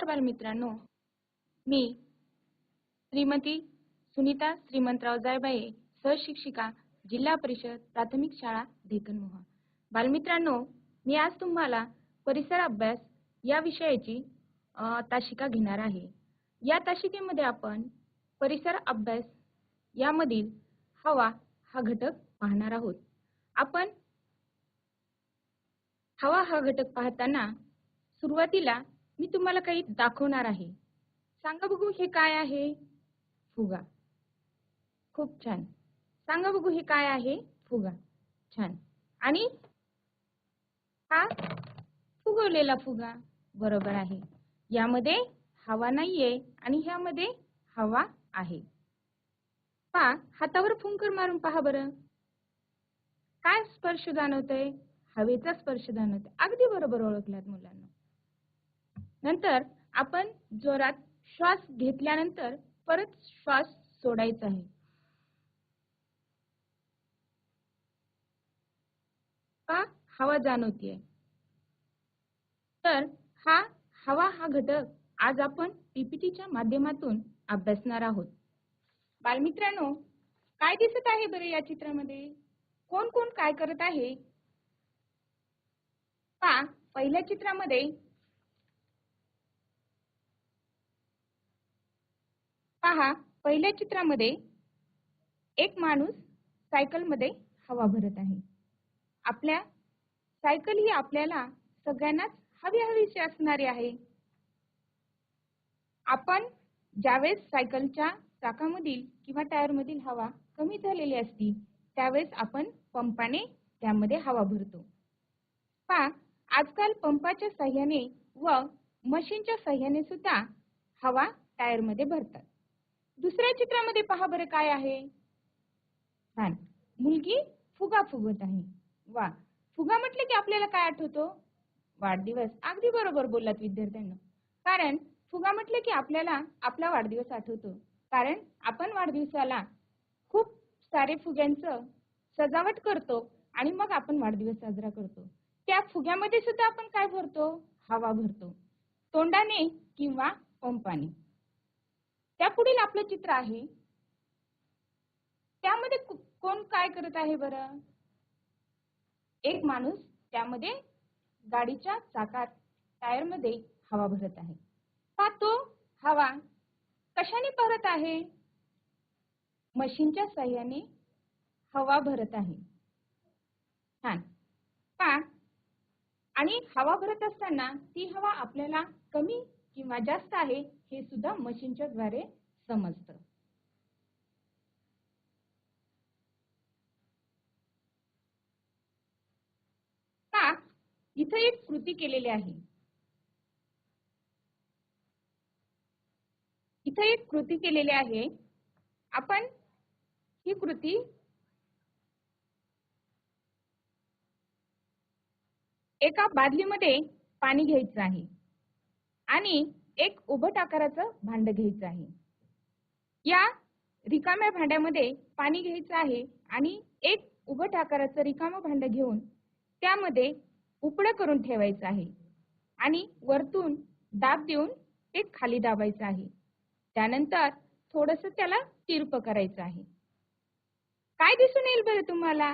नमस्कार बालमित्रांनो. मी श्रीमती सुनीता श्रीमंतराव जायबाई सहशिक्षिका जिल्हा परिषद प्राथमिक शाळा ढेकनमोहा बालमित्रांनो मी आज तुम्हाला परिसर अभ्यास या विषयाची ताशिका घेणार आहे. या ताशिकेमध्ये आपण परिसर अभ्यास यामधील हवा हा घटक पाहणार आहोत. आपण हवा हा घटक पाहताना सुरुवातीला मी तुम्हाला काही दाखवणार आहे. सांगा बघू हे काय आहे? फुगा. खूप छान. सांगा बघू हे काय आहे? फुगा. छान. आणि हा फुगवलेला फुगा बरोबर आहे. यामध्ये हवा नाहीये आणि ह्यामध्ये हवा आहे. पा हातावर फुंकर मारून पहा बरं. काय स्पर्श जाणवतोय? हवेचा स्पर्श जाणवतोय. अगदी बरोबर ओळखलात मुलांना. नंतर आपण जोरात श्वास घेतल्यानंतर परत श्वास सोडायचा आहे. का हवा जाणवतीये. तर हा हवा हा घटक आज आपण पीपीटीच्या माध्यमातून अभ्यासणार आहोत. बालमित्रांनो काय दिसत आहे बरं या चित्रामध्ये? कोण कोण काय करत आहे? पहा पहिल्या चित्रामध्ये पहा पहिल्या चित्रामध्ये एक माणूस सायकलमध्ये हवा भरत आहे. आपल्या सायकल ही आपल्याला सगळ्यांनाच हवी हवीशी असणारी आहे. आपण ज्यावेळेस सायकलच्या चाकामधील किंवा टायरमधील हवा कमी झालेली असती त्यावेळेस आपण पंपाने त्यामध्ये हवा भरतो. पहा आजकाल पंपाच्या साह्याने व मशीनच्या साह्याने सुद्धा हवा टायरमध्ये भरतात. दुसऱ्या चित्रामध्ये पहा बरं काय आहे. छान. मुलगी फुगा फुगत आहे. वा. फुगा म्हटलं की आपल्याला काय आठवतो? वाढदिवस. अगदी बरोबर बोललात विद्यार्थ्यांना. कारण फुगा म्हटलं की आपल्याला आपला वाढदिवस आठवतो. कारण आपण वाढदिवसाला खूप सारे फुग्यांचं सजावट करतो आणि मग आपण वाढदिवस साजरा करतो. त्या फुग्यामध्ये सुद्धा आपण काय भरतो? हवा भरतो. तोंडाने किंवा पंपाने त्या पुढील आपलं चित्र आहे. त्यामध्ये कोण काय करत आहे बरं? एक माणूस त्यामध्ये गाडीच्या चाकात टायरमध्ये हवा भरत आहे. का तो हवा कशाने भरत आहे? मशीनच्या साह्याने हवा भरत आहे. छान. का आणि हवा भरत असताना ती हवा आपल्याला कमी किंवा जास्त आहे हे सुद्धा मशीनच्या द्वारे समजतं. का इथं एक कृती केलेली आहे. इथं एक कृती केलेली आहे. आपण ही कृती एका बादलीमध्ये पाणी घ्यायचं आहे. आणि एक उभट आकाराचं भांड घ्यायचं आहे. या रिकाम्या भांड्यामध्ये पाणी घ्यायचं आहे आणि एक उभट आकाराचं रिकामं भांड घेऊन त्यामध्ये उपडं करून ठेवायचं आहे आणि वरतून दाब देऊन ते खाली दाबायचं आहे. त्यानंतर थोडस त्याला तिरप करायचं आहे. काय दिसून येईल बरं तुम्हाला?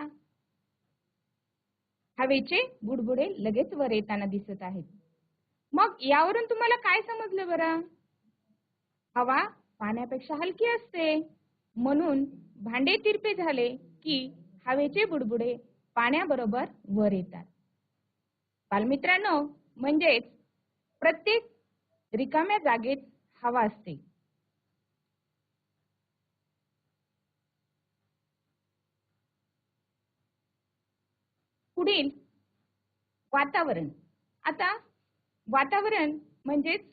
हवेचे बुडबुडे लगेच वर येताना दिसत आहेत. मग यावरून तुम्हाला काय समजलं बरं? हवा पाण्यापेक्षा हलकी असते. म्हणून भांडे तिरपे झाले की हवेचे बुडबुडे पाण्याबरोबर वर येतात. बालमित्रांनो म्हणजेच प्रत्येक रिकाम्या जागेत हवा असते. पुढील वातावरण. आता वातावरण म्हणजेच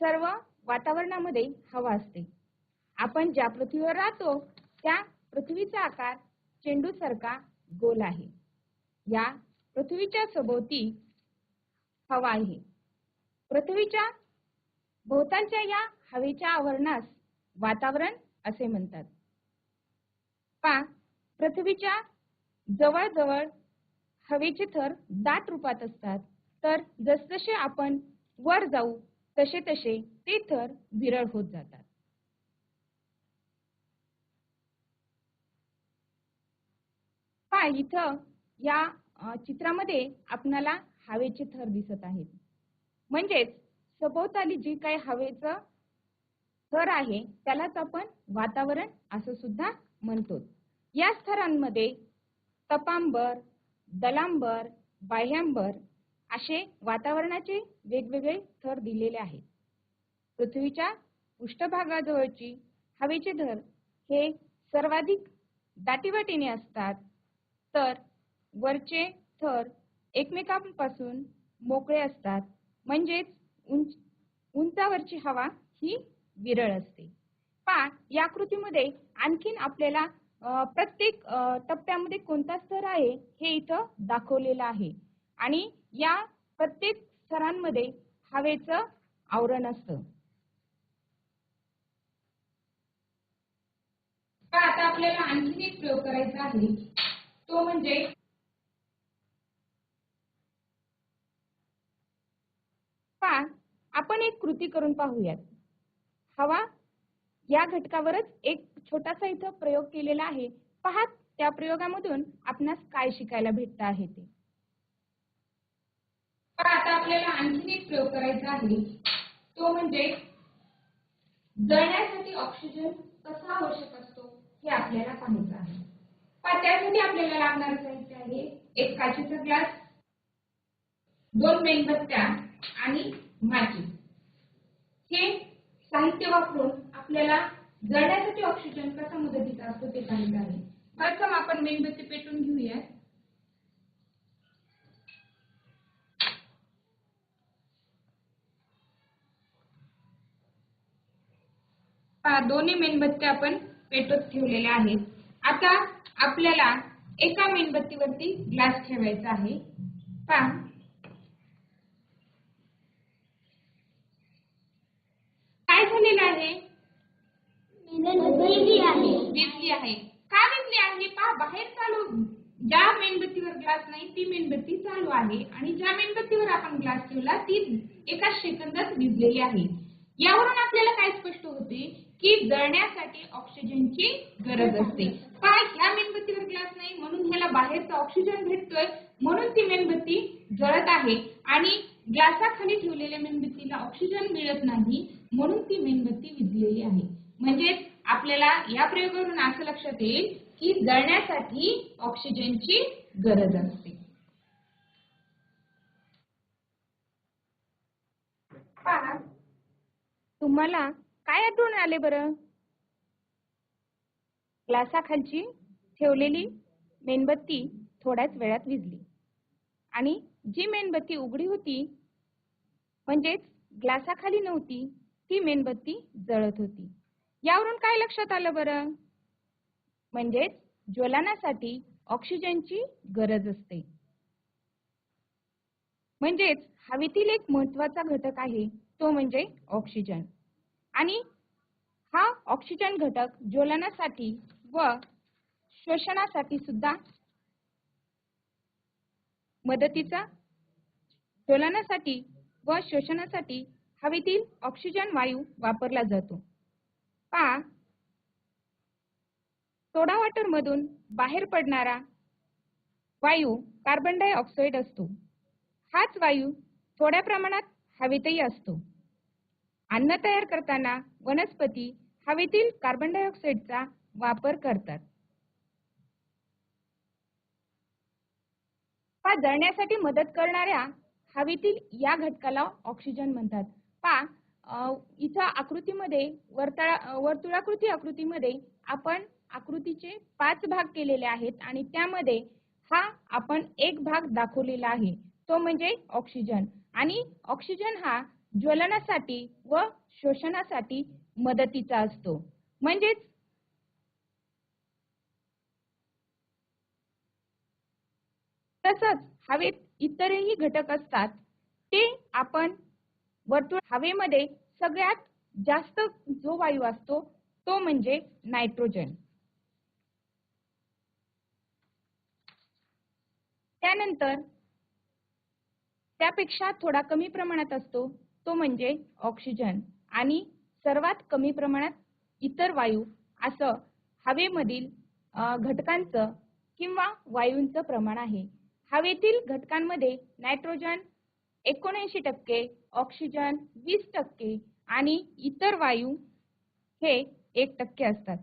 सर्व वातावरणामध्ये हवा असते. आपण ज्या पृथ्वीवर राहतो त्या पृथ्वीचा आकार चेंडूसारखा गोल आहे. या पृथ्वीच्या सभोवती हवा आहे. पृथ्वीच्या भोवतालच्या या हवेच्या आवरणास वातावरण असे म्हणतात. पा पृथ्वीच्या जवळजवळ हवेचे थर दाट रूपात असतात. तर जसजसे आपण वर जाऊ तसे तसे ते थर विरळ होत जातात. इथं या चित्रामध्ये आपणाला हवेचे थर दिसत आहेत. म्हणजेच सभोवताली जी काही हवेचं थर आहे त्यालाच आपण वातावरण असं सुद्धा म्हणतो. या थरांमध्ये तपांबर दलांबर बाह्यांबर असे वातावरणाचे वेगवेगळे थर दिलेले आहेत. पृथ्वीच्या पृष्ठभागाजवळची हवेचे थर हे सर्वाधिक दाटीवाटीने असतात. तर वरचे थर एकमेकांपासून मोकळे असतात. म्हणजेच उंच उंचावरची हवा ही विरळ असते. पहा या कृतीमध्ये आणखीन आपल्याला प्रत्येक टप्प्यामध्ये कोणता स्तर आहे हे इथं दाखवलेलं आहे. आणि या प्रत्येक स्तरांमध्ये हवेचं आवरण असतं. पहा, आता आपल्याला आणखीन एक प्रयोग करायचा आहे. तो म्हणजे आपण एक कृती करून पाहूयात. हवा या घटकावरच एक छोटासा इथं प्रयोग केलेला आहे. पहा त्या प्रयोगामधून आपणास काय शिकायला भेटत आहे ते. तर आता आपल्याला आणखीन एक प्रयोग करायचा आहे. तो म्हणजे जळण्यासाठी ऑक्सिजन कसा आवश्यक असतो हे आपल्याला पाहायचं आहे. पण त्यासाठी आपल्याला लागणार साहित्य आहे एक काचेचा ग्लास दोन मेणबत्त्या आणि माची हे साहित्य वापरून आपल्याला जळण्यासाठी ऑक्सिजन कसा मदतीचा असतो ते पाहिजे आहे. प्रथम आपण मेणबत्ती पेटून घेऊया पहा दोन्ही मेणबत्त्या आपण पेटवत ठेवलेल्या आहेत. आता आपल्याला एका मेणबत्तीवरती ग्लास ठेवायचा आहे. पहा. काय झालेलं आहे? विजली आहे. विजली आहे. का विजली आहे? पहा बाहेर चालू. ज्या मेणबत्तीवर ग्लास नाही ती मेणबत्ती चालू आहे. आणि ज्या मेणबत्तीवर आपण ग्लास ठेवला ती एका सेकंदात विजलेली आहे. यावरून आपल्याला काय स्पष्ट होते? की जळण्यासाठी ऑक्सिजनची गरज असते. काय ह्या मेणबत्तीवर ग्लास नाही म्हणून ह्याला बाहेरचा ऑक्सिजन भेटतोय म्हणून ती मेणबत्ती जळत आहे. आणि ग्लासाखाली ठेवलेल्या मेणबत्तीला ऑक्सिजन मिळत नाही म्हणून ती मेणबत्ती विजलेली आहे. म्हणजेच आपल्याला या प्रयोगावरून असं लक्षात येईल की जळण्यासाठी ऑक्सिजनची गरज असते. पहा तुम्हाला काय आढळून आले बरं? ग्लासाखालची ठेवलेली मेणबत्ती थोड्याच वेळात विझली आणि जी मेणबत्ती उघडी होती म्हणजेच ग्लासाखाली नव्हती ती मेणबत्ती जळत होती. यावरून काय लक्षात आलं बरं? म्हणजेच ज्वलनासाठी ऑक्सिजनची गरज असते. म्हणजेच हवेतील एक महत्त्वाचा घटक आहे तो म्हणजे ऑक्सिजन. आणि हा ऑक्सिजन घटक ज्वलनासाठी व श्वसनासाठी सुद्धा मदतीचा ज्वलनासाठी व श्वसनासाठी हवेतील ऑक्सिजन वायू वापरला जातो. पा सोडा वॉटर मधून बाहेर पडणारा वायू कार्बन डायऑक्साईड असतो. हाच वायू थोड्या प्रमाणात हवेतही असतो. अन्न तयार करताना वनस्पती हवेतील कार्बन डायऑक्साईडचा वापर करतात. पहा जळण्यासाठी मदत करणाऱ्या हवेतील या घटकाला ऑक्सिजन म्हणतात. पहा इथं आकृतीमध्ये वर्तळा वर्तुळाकृती आकृतीमध्ये आपण आकृतीचे पाच भाग केलेले आहेत आणि त्यामध्ये हा आपण एक भाग दाखवलेला आहे. तो म्हणजे ऑक्सिजन आणि ऑक्सिजन हा ज्वलनासाठी व शोषणासाठी मदतीचा असतो. म्हणजेच तसंच हवेत इतरही घटक असतात ते आपण वर्तुळ हवेमध्ये सगळ्यात जास्त जो वायू असतो तो म्हणजे नायट्रोजन. त्यानंतर त्यापेक्षा थोडा कमी प्रमाणात असतो. तो म्हणजे ऑक्सिजन आणि सर्वात कमी प्रमाणात इतर वायू असं हवेमधील घटकांचं किंवा वायूंचं प्रमाण आहे. हवेतील घटकांमध्ये नायट्रोजन एकोणऐंशी टक्के ऑक्सिजन वीस टक्के आणि इतर वायू हे एक टक्के असतात.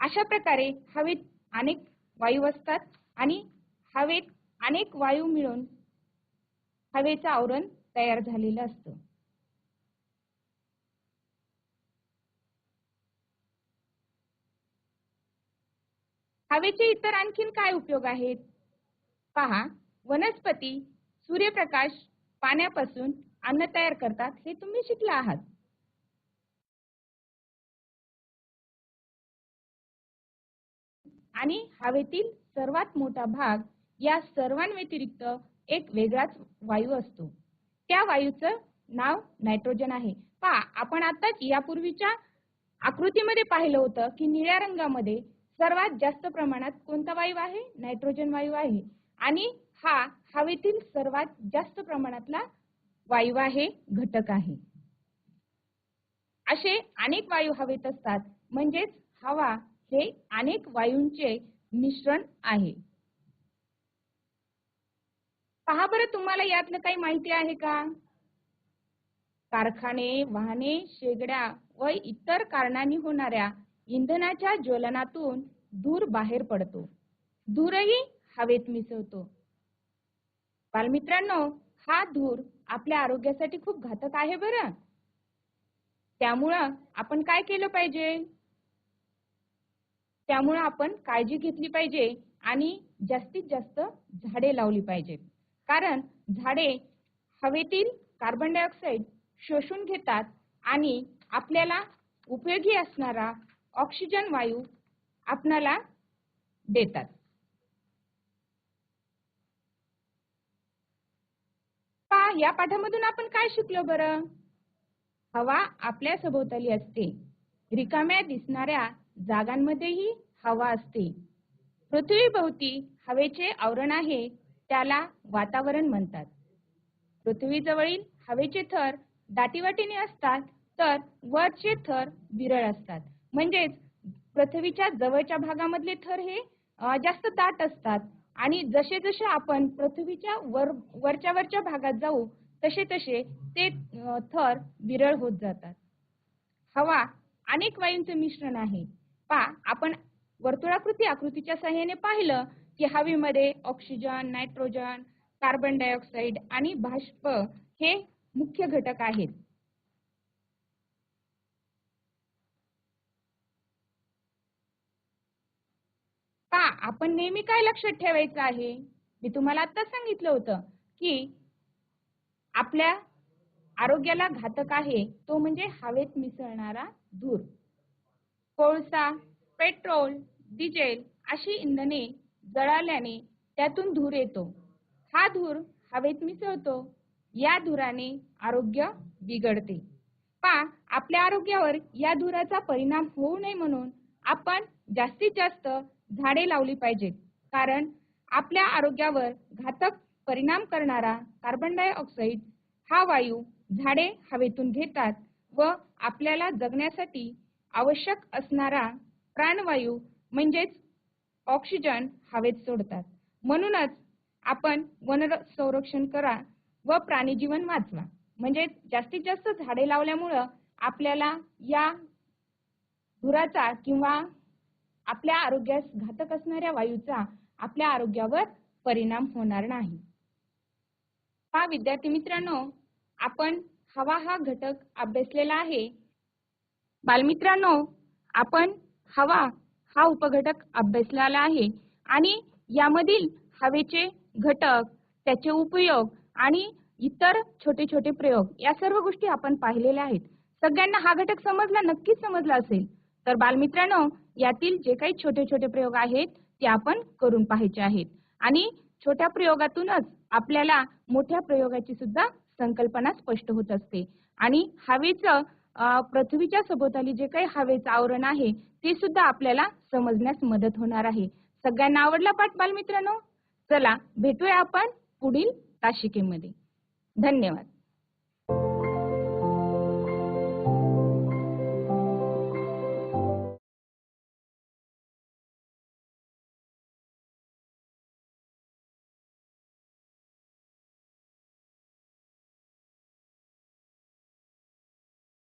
अशा प्रकारे हवेत अनेक वायू असतात आणि हवेत अनेक वायू मिळून हवेचं आवरण तयार झालेलं असतं. हवेचे इतर आणखीन काय उपयोग आहेत? पहा वनस्पती सूर्यप्रकाश पाण्यापासून अन्न तयार करतात हे तुम्ही शिकला आहात. आणि हवेतील सर्वात मोठा भाग या सर्वांव्यतिरिक्त एक वेगळाच वायू असतो. त्या वायूचं नाव नायट्रोजन आहे. पहा आपण आताच यापूर्वीच्या आकृतीमध्ये पाहिलं होतं की निळ्या रंगामध्ये सर्वात जास्त प्रमाणात कोणता वायू आहे? नायट्रोजन वायू आहे. आणि हा हवेतील सर्वात जास्त प्रमाणातला वायू आहे घटक आहे. असे अनेक वायू हवेत असतात. म्हणजेच हवा हे अनेक वायूंचे मिश्रण आहे. पहा बरं तुम्हाला यातलं काही माहिती आहे का? कारखाने वाहने शेगड्या व इतर कारणांनी होणाऱ्या इंधनाच्या ज्वलनातून धूर बाहेर पडतो. धूरही हवेत मिसळतो. बालमित्रांनो हा धूर आपल्या आरोग्यासाठी खूप घातक आहे बरं. त्यामुळं आपण काय केलं पाहिजे? त्यामुळं आपण काळजी घेतली पाहिजे आणि जास्तीत जास्त झाडे लावली पाहिजेत. कारण झाडे हवेतील कार्बन डायऑक्साईड शोषून घेतात आणि आपल्याला उपयोगी असणारा ऑक्सिजन वायू आपणाला देतात. या पाठामधून आपण काय शिकलो बरं? हवा आपल्या सभोवताली असते. रिकाम्या दिसणाऱ्या जागांमध्येही हवा असते. पृथ्वीभोवती हवेचे आवरण आहे. त्याला वातावरण म्हणतात. पृथ्वीजवळील हवेचे थर दाटीवाटीने असतात तर वरचे थर विरळ असतात. म्हणजेच पृथ्वीच्या जवळच्या भागामधले थर हे जास्त दाट असतात. आणि जसे जसे आपण पृथ्वीच्या वर वरच्या वरच्या भागात जाऊ तसे तसे ते थर विरळ होत जातात. हवा अनेक वायूंचे मिश्रण आहे. पा आपण वर्तुळाकृती आकृतीच्या सहाय्याने पाहिलं की हवेमध्ये ऑक्सिजन नायट्रोजन कार्बन डायऑक्साईड आणि बाष्प हे मुख्य घटक आहेत. का आपण नेहमी काय लक्षात ठेवायचं आहे? मी तुम्हाला आता सांगितलं होतं की आपल्या आरोग्याला घातक आहे तो म्हणजे हवेत मिसळणारा धूर. कोळसा पेट्रोल डिझेल अशी इंधने जळाल्याने त्यातून धूर येतो. हा धूर हवेत मिसळतो. या धुराने आरोग्य बिघडते. पा आपल्या आरोग्यावर या धुराचा परिणाम होऊ नये म्हणून आपण जास्तीत जास्त झाडे लावली पाहिजेत. कारण आपल्या आरोग्यावर घातक परिणाम करणारा कार्बन डायऑक्साईड हा वायू झाडे हवेतून घेतात व आपल्याला जगण्यासाठी आवश्यक असणारा प्राणवायू म्हणजेच ऑक्सिजन हवेत सोडतात. म्हणूनच आपण वन संरक्षण करा व प्राणीजीवन वाचवा. म्हणजे जास्तीत जास्त झाडे लावल्यामुळं आपल्याला या धुराचा किंवा आपल्या आरोग्यास घातक असणाऱ्या वायूचा आपल्या आरोग्यावर परिणाम होणार नाही. हा विद्यार्थी मित्रांनो आपण हवा हा घटक अभ्यासलेला आहे. बालमित्रांनो आपण हवा हा उपघटक अभ्यासलेला आहे. आणि यामधील हवेचे घटक त्याचे उपयोग आणि इतर छोटे छोटे प्रयोग या सर्व गोष्टी आपण पाहिलेल्या आहेत. सगळ्यांना हा घटक समजला नक्कीच समजला असेल. तर बालमित्रांनो यातील जे काही छोटे छोटे प्रयोग आहेत ते आपण करून पाहायचे आहेत. आणि छोट्या प्रयोगातूनच आपल्याला मोठ्या प्रयोगाची सुद्धा संकल्पना स्पष्ट होत असते. आणि हवेचं पृथ्वीच्या सभोवताली जे काही हवेचं आवरण आहे ते सुद्धा आपल्याला समजण्यास मदत होणार आहे. सगळ्यांना आवडला पाठ बालमित्रांनो? चला भेटूया आपण पुढील ताशिकेमध्ये धन्यवाद.